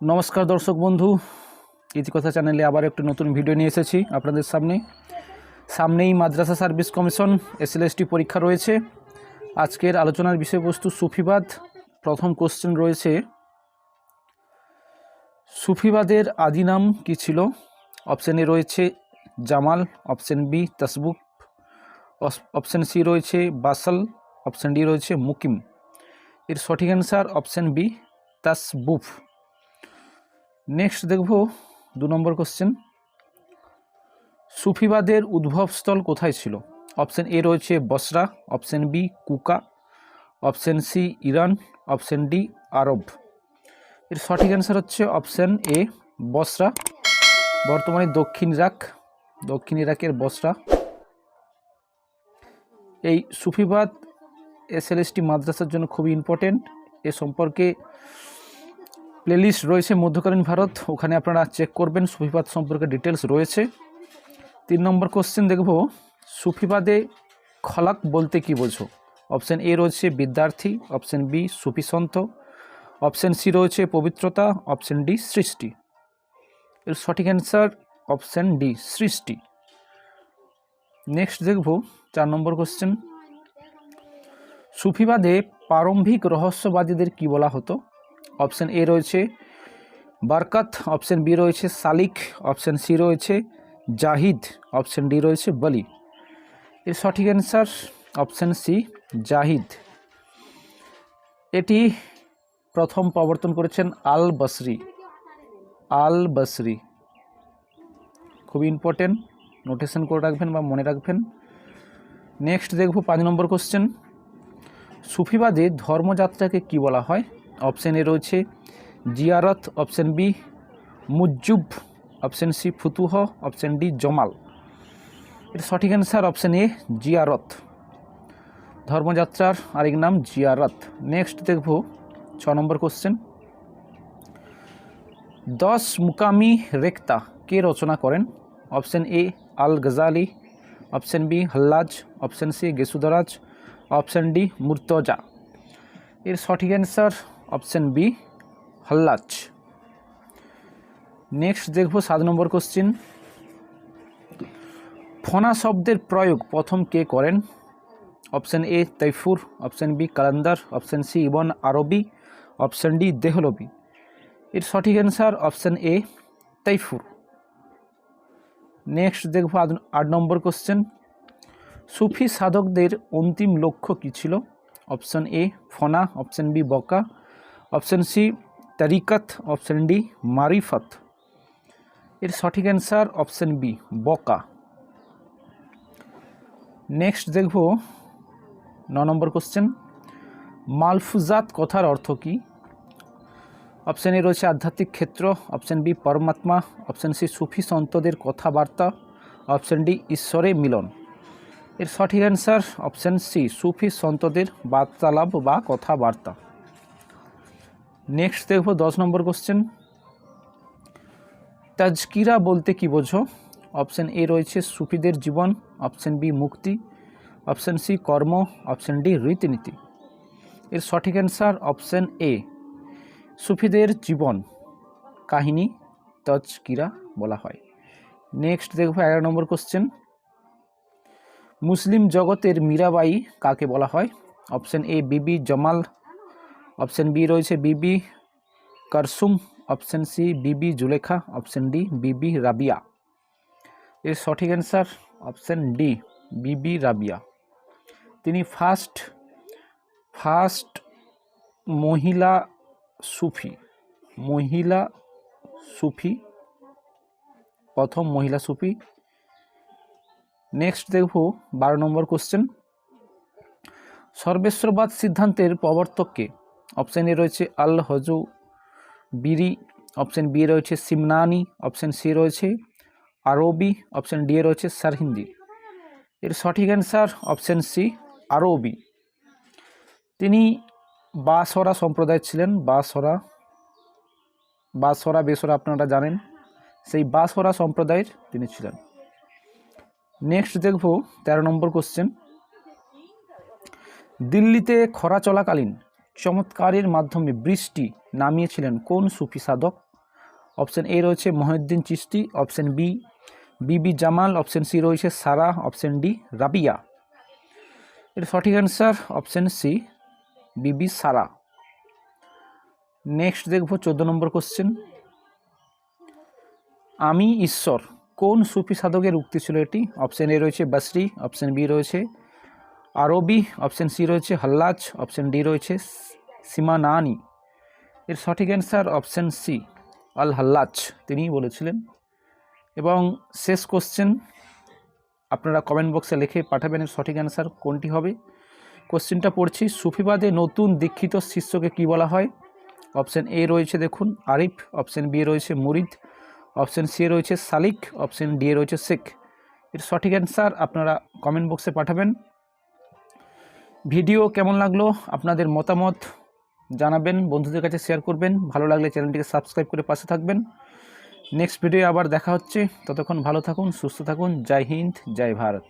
নমস্কার দর্শক বন্ধু, ইতিকথা চ্যানেলে আবার একটি নতুন ভিডিও নিয়ে এসেছি আপনাদের সামনে। সামনেই মাদ্রাসা সার্ভিস কমিশন এসএলএসটি পরীক্ষা রয়েছে। আজকের আলোচনার বিষয়বস্তু সুফিবাদ। প্রথম কোশ্চেন রয়েছে, সুফিবাদের আদি নাম কী ছিল? অপশানে রয়েছে জামাল অপশান বি তসবুক অপশান সি রয়েছে বাসাল অপশান ডি রয়েছে মুকিম। এর সঠিক অ্যান্সার অপশান বি তাসবুফ নেক্সট দেখব দু নম্বর কোশ্চেন সুফিবাদের উদ্ভবস্থল কোথায় ছিল? অপশান এ রয়েছে Basra option B কুকা option C Iran option D আরব। এর সঠিক অ্যান্সার হচ্ছে অপশান এ বসরা। বর্তমানে দক্ষিণ ইরাক, দক্ষিণ ইরাকের বসরা। এই সুফিবাদ এসএলএসটি মাদ্রাসার জন্য খুবই ইম্পর্টেন্ট এ সম্পর্কে প্লেলিস্ট রয়েছে মধ্যকালীন ভারত। ওখানে আপনারা চেক করবেন, সুফিবাদ সম্পর্কে ডিটেলস রয়েছে। তিন নম্বর কোশ্চেন দেখব, সুফিবাদে খলাক বলতে কি বোঝো? অপশান এ রয়েছে বিদ্যার্থী অপশান বি সুফি সন্ত অপশান সি রয়েছে পবিত্রতা অপশান ডি সৃষ্টি। এর সঠিক অ্যান্সার অপশান ডি সৃষ্টি। নেক্সট দেখব, চার নম্বর কোশ্চেন সুফিবাদে প্রারম্ভিক রহস্যবাদীদের কি বলা হতো? অপশান এ রয়েছে। বারকাত, অপশান বি রয়েছে। সালিক, অপশান সি রয়েছে। জাহিদ, অপশান ডি রয়েছে। বলি। এর সঠিক অ্যান্সার অপশান সি, জাহিদ। এটি প্রথম প্রবর্তন করেছেন আল বসরি আল বসরি খুবই ইম্পর্টেন্ট নোটেশন করে রাখবেন বা মনে রাখবেন। নেক্সট দেখব পাঁচ নম্বর কোশ্চেন সুফিবাদে ধর্মযাত্রাকে কি বলা হয়? অপশান এ রয়েছে জিয়ারত, অপশান বি, মুজ্জুব, অপশান সি, ফুতুহ, অপশান ডি, জমাল। এর সঠিক অ্যান্সার অপশান এ জিয়ারত। ধর্মযাত্রার আরেক নাম জিয়ারত। নেক্সট দেখব ছ নম্বর কোশ্চেন দশ মুকামি রেক্তা কে রচনা করেন? Option A Al Ghazali option B Hallaj option C Gesudaraz option D Murtaza. এর সঠিক answer option B Hallaj next দেখব সাত নম্বর কোশ্চিন। ফনা শব্দের প্রয়োগ প্রথম কে করেন? Option A Taifur option B, Qalandar, option C, Ibn Arabi, option D, Dehlavi. এর সঠিক answer option A Taifur next দেখব আট নম্বর কোশ্চেন। সুফি সাধকদের অন্তিম লক্ষ্য কী ছিল? অপশান এ, ফনা, অপশান বি, বকা অপশান সি তারিকাত অপশান ডি মারিফত এর সঠিক অ্যান্সার অপশান বি বকা নেক্সট দেখব ন নম্বর কোশ্চেন মালফুজাত কথার অর্থ কী? অপশান এ রয়েছে আধ্যাত্মিক ক্ষেত্র অপশান বি পরমাত্মা অপশান সি সুফি সন্তদের কথাবার্তা অপশান ডি ঈশ্বরে মিলন। এর সঠিক অ্যান্সার অপশান সি সুফি সন্তদের বার্তালাপ বা কথাবার্তা। নেক্সট দেখব দশ নম্বর কোশ্চেন তাজকিরা বলতে কি বোঝো? অপশান এ রয়েছে সুফিদের জীবন অপশান বি মুক্তি অপশান সি কর্ম অপশান ডি রীতিনীতি। এর সঠিক অ্যান্সার অপশান এ সুফিদের জীবন, কাহিনী তজকিরা বলা হয়। নেক্সট দেখব এগারো নম্বর কোশ্চেন মুসলিম জগতের মীরাবাই কাকে বলা হয়? অপশান এ বিবি জমাল অপশান বি রয়েছে বিবি কারসুম, অপশান সি বিবি জুলেখা, অপশান ডি বিবি রাবিয়া। এর সঠিক অ্যান্সার অপশান ডি বিবি রাবিয়া। তিনি ফার্স্ট ফার্স্ট মহিলা সুফি মহিলা সুফি, প্রথম মহিলা সুফি। নেক্সট দেখব বারো নম্বর কোশ্চেন। সর্বেশ্বরবাদ সিদ্ধান্তের প্রবর্তককে অপশান এ রয়েছে আল হজু বিরি অপশান বি রয়েছে সিমনানি অপশান সি রয়েছে আরবি অপশান ডি রয়েছে সারহিন্দি এর সঠিক অ্যান্সার অপশান সি আরবি। তিনি বাসরা সম্প্রদায় ছিলেন, বাসরা বাসরা, বেসরা আপনারা জানেন, সেই বাসরা সম্প্রদায়ের তিনি ছিলেন। নেক্সট দেখব, তেরো নম্বর কোশ্চেন দিল্লিতে খরা চলাকালীন চমৎকারের মাধ্যমে বৃষ্টি নামিয়েছিলেন কোন সুফি সাধক? অপশন এ রয়েছে মহিউদ্দিন চিস্তি অপশন বি, বিবি জামাল, অপশন সি রয়েছে সারা, অপশন ডি রাবিয়া। এর সঠিক অ্যান্সার অপশন সি, বিবি সারা। নেক্সট দেখব চোদ্দ নম্বর কোশ্চেন আমি ঈশ্বর, কোন সুফি সাধকের উক্তি ছিল এটি? অপশন এ রয়েছে বাসরি, অপশন বি রয়েছে আরবি অপশন সি রয়েছে হাল্লাজ অপশন ডি রয়েছে সীমানানি। এর সঠিক answer option C Al Hallaj তিনিই বলেছিলেন। এবং শেষ কোশ্চেন আপনারা কমেন্ট বক্সে লিখে পাঠাবেন এর সঠিক অ্যান্সার কোনটি হবে। কোশ্চেনটা পড়ছি, সুফিবাদে নতুন দীক্ষিত শিষ্যকে কি বলা হয়? অপশন এ রয়েছে দেখুন, আরিফ অপশন বি রয়েছে মুরিদ অপশন সি রয়েছে সালিক অপশন ডি রয়েছে শেখ। এর সঠিক অ্যান্সার আপনারা কমেন্ট বক্সে পাঠাবেন। ভিডিও কেমন লাগল? আপনাদের মতামত জানাবেন, বন্ধুদের কাছে শেয়ার করবেন। ভালো লাগলে চ্যানেলটিকে সাবস্ক্রাইব করে পাশে থাকবেন। নেক্সট ভিডিও আবার দেখা হচ্ছে। ততক্ষণ ভালো থাকুন, সুস্থ থাকুন। জয় হিন্দ, জয় ভারত।